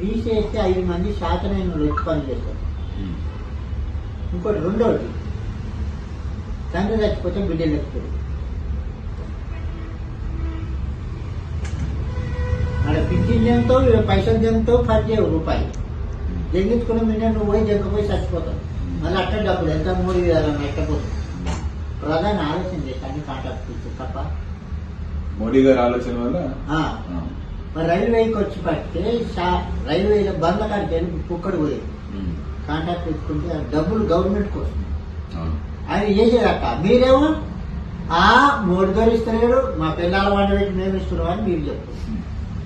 తీసేస్తే ఐదు మంది శాతమైన వచ్చి చేస్తారు ఇంకోటి రెండోది తండ్రి చచ్చిపోతే బిడ్డలు ఎక్కుతారు మన పింఛన్ జంతో పైసలు జంతో పని చేయవు రూపాయి జంగించుకున్న మీద నువ్వు పోయి జంకపోయి చచ్చిపోతావు. మళ్ళీ అట్ట డబ్బులు ఎంత మూడు వేయాలని ఎట్టపోతుంది ప్రధాన ఆలోచన చేశాను కాంటాక్ట్ ఇచ్చి తప్ప. మోడీ గారి ఆలోచన వల్ల? మరి రైల్వేకి వచ్చి పడితే రైల్వేలో బండ్ల కాడికి వెళ్ళి కుక్కడు పోయేది ఉమ్, కాంటాక్ట్ ఆ డబ్బులు గవర్నమెంట్ కోసం. ఆయన చేసేదట మీరేమో ఆ మోడీ గారు ఇస్తలేడు మా పిల్లల వంట పెట్టి మేము ఇస్తున్నాం అని మీరు చెప్పు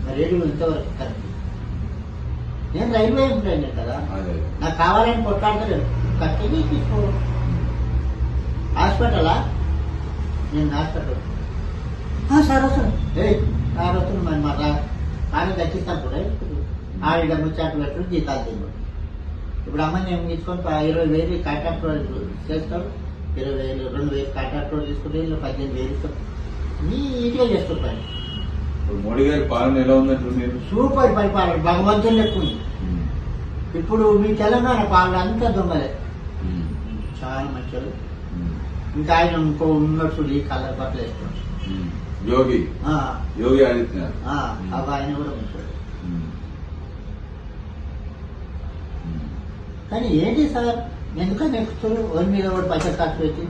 మరి రేడియో ఇంతవరకు కరెక్ట్. నేను రైల్వే ఎంప్లాయీ కదా. నాకు కావాలని కొట్లాడతలేదు. కట్టేది తీసుకో. హాస్పిటలా? నేను హాస్పిటల్. సార్ వస్తాను ఏ సార్ మరి మా కానీ దక్కిస్తాను కూడా. ఆవిడ ముచ్చాటు పెట్టు జీతాలు తిన్నాడు ఇప్పుడు అమ్మని ఏం తీసుకొని ఇరవై వేలు కాంట్రాక్ట్ వాళ్ళు చేస్తారు. ఇరవై వేలు రెండు వేలు కాంట్రాక్ట్ వాళ్ళు తీసుకుంటే పద్దెనిమిది వేలు ఇస్తారు. నీట్గా చేస్తుంటాను ఇప్పుడు మోడీ గారి పాలన ఎలా ఉందంటారు మీరు? సూపర్ పరిపాలన భగవంతుని లెక్క ఉంది. ఉమ్, ఇప్పుడు మీ తెలంగాణ పాలన అంతా దొంగలే. ఉమ్, చాలా మంచిది ఉమ్, ఇంకా ఆయన ఇంకో ఉన్నట్టు ఈ కలర్ బట్టలు వేసుకోండి. యోగి. యోగి ఆదిత్యనాథ్. ఆయన కూడా ఉమ్. కానీ ఏంటి సార్? ఎందుకని ఎక్కుతారు ఓరి మీద కూడా పైసలు ఖర్చు పెట్టి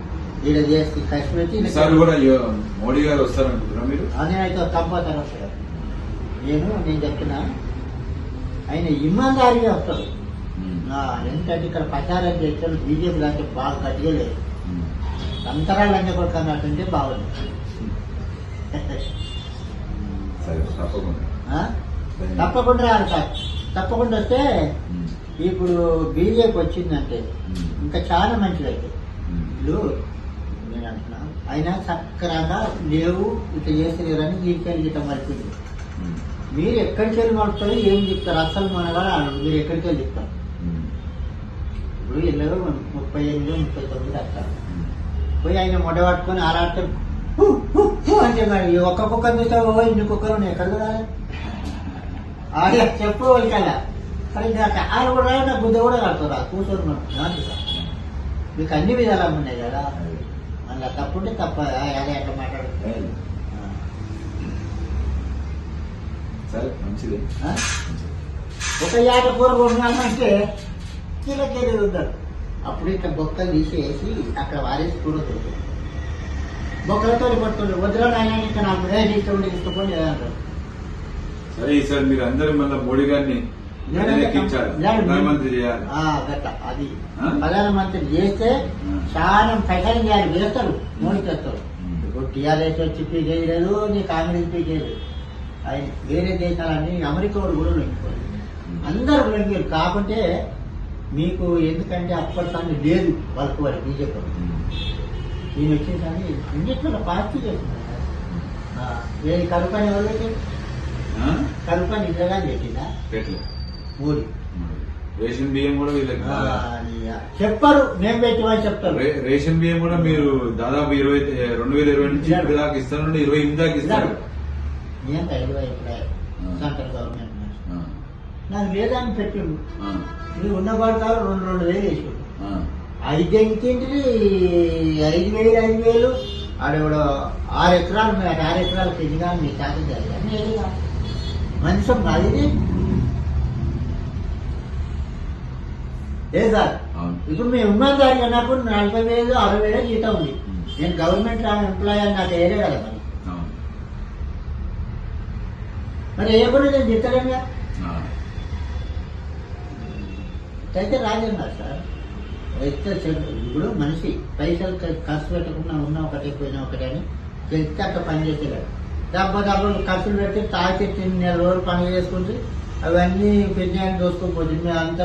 ఈడ చేసి ఖర్చు పెట్టి ఈసారి కూడా మోడీ గారు వస్తారనుకుంటున్నా మీరు? నేనైతే తప్పతారు సార్. నేను నేను చెప్తున్నా. ఆయన ఇమ్మందారిగా నా ఎందుకంటే ఇక్కడ ప్రచారం చేస్తాడు బీజేపీ లాంటి బాగా గట్టిగా లేదు ఉమ్. సంతరాలు అన్నీ కూడా అన్నట్టుంటే బాగుంది. సరే తప్పకుండా. ఆ? తప్పకుండా రాదు సార్. తప్పకుండా వస్తే ఇప్పుడు బీజేపీ వచ్చిందంటే ఇంకా చాలా మంచిది అయితే. ఇప్పుడు నేను అంటున్నా అయినా చక్కగా లేవు ఇట్లా చేస్తలేరని దీనికెళ్ళి గిట్ట మరిపింది ఉమ్, మీరు ఎక్కడికి వెళ్ళి మడుతారు ఏం చెప్తారు అసలు మన కూడా అడగరు. మీరు ఎక్కడికి వెళ్ళి చెప్తారు? ఇప్పుడు ఇళ్ళలో ముప్పై ఎనిమిది ముప్పై తొమ్మిది ఉమ్. పోయి ఆయన మొడ పట్టుకొని ఆలాడితే "హు, హు, హు" అంటే మరి ఒక్క కుక్క చూసావు ఇన్ని కుక్కలు ఉన్నాయి ఎక్కడ చూడాలి ఆడ చెప్పు వాళ్ళకల్లా కానీ నాకు ఆరు కూడా రాదు, నా బుద్ధ కూడా కడుతురా సార్. మీకు అన్ని విధాలు ఉన్నాయి కదా అదే. మళ్ళీ తప్పుంటే తప్ప అదే అట్లా మాట్లాడు అదే. సరే మంచిది? ఒక యాట కూర కొన్నామంటే కిలకెళ్ళి ఉంటారు అప్పుడు ఇట్లా బొక్కలు తీసేసి అక్కడ వారేసి కూర దొరుకుతుంది బొక్కలతో పడుతుంది వదిలో ఆయన ఇంకా నాకు రేట్ ఇష్టం ఇష్టపడి అంటారు సరే ఈసారి మీరు అందరూ మళ్ళీ మోడీ గారిని. ప్రధానమంత్రి చేయాలి అది? ప్రధానమంత్రి చేస్తే. చాలా పైసలు చేయాలి వేస్తారు మోడీ చేస్తారు. ఇప్పుడు టీఆర్ఎస్ వచ్చి పీకేయలేదు నీ కాంగ్రెస్ పీకేయలేదు ఆయన వేరే దేశాలన్నీ అమెరికా వాడు కూడా ఉమ్. అందరూ లొంగారు కాకుంటే మీకు ఎందుకంటే అప్పటి లేదు వాళ్ళకి వాడు బీజేపీ ఈయన వచ్చేసరి అన్నిట్లో పార్టీ చేస్తున్నారు ఆ, ఏ కరుపని ఎవరు పెట్టిందా? మోడీ రేషన్ బియ్యం కూడా వీళ్ళకి చెప్పరు మేము పెట్టిమని చెప్తారు రే- రేషన్ బియ్యం కూడా మీరు దాదాపు ఇరవై రెండు వేల ఇరవై నుంచి ఇస్తారు. ఇప్పుడు దాకా ఇరవై ఎనిమిది దాకా ఇస్తారు. ఎంత ఇరవై ఇప్పుడే. సెంట్రల్ గవర్నమెంట్ నాకు లేదని పెట్టిండు. ఉన్నవాడు కాదు రెండు రెండు వేలు వేసి ఆ. ఐదు ఎంకింటిది ఐదు వేలు ఐదు వేలు. ఆడెవడో ఆరు ఎకరాలు ఉన్నాయి ఆరు ఎకరాలకు ఎన్నిగా మీ ఏదిగా మనిషం కాదు ఇది. ఏ సార్? ఇప్పుడు మేము ఉన్నాం దానికి నాకు నలభై వేలు అరవై వేలు జీతం ఉంది. నేను గవర్నమెంట్ ఎంప్లాయీ అని నాకు ఏరే కదా మరి. అవును. మరి వేయకుండా నేను ఆ. అయితే రాజన్నారు సార్ వ్యక్తి ఇప్పుడు మనిషి పైసలు ఖర్చు పెట్టకుండా ఉన్నా ఒకటే పోయినా ఒకటే అని వ్యక్తి అక్కడ పని చేసేవాడు. డబ్బా ఖర్చులు పెట్టి తాగితే నెల రోజులు పని చేసుకుంటే అవన్నీ పెద్ద దోసుకోపోతుంది అంతా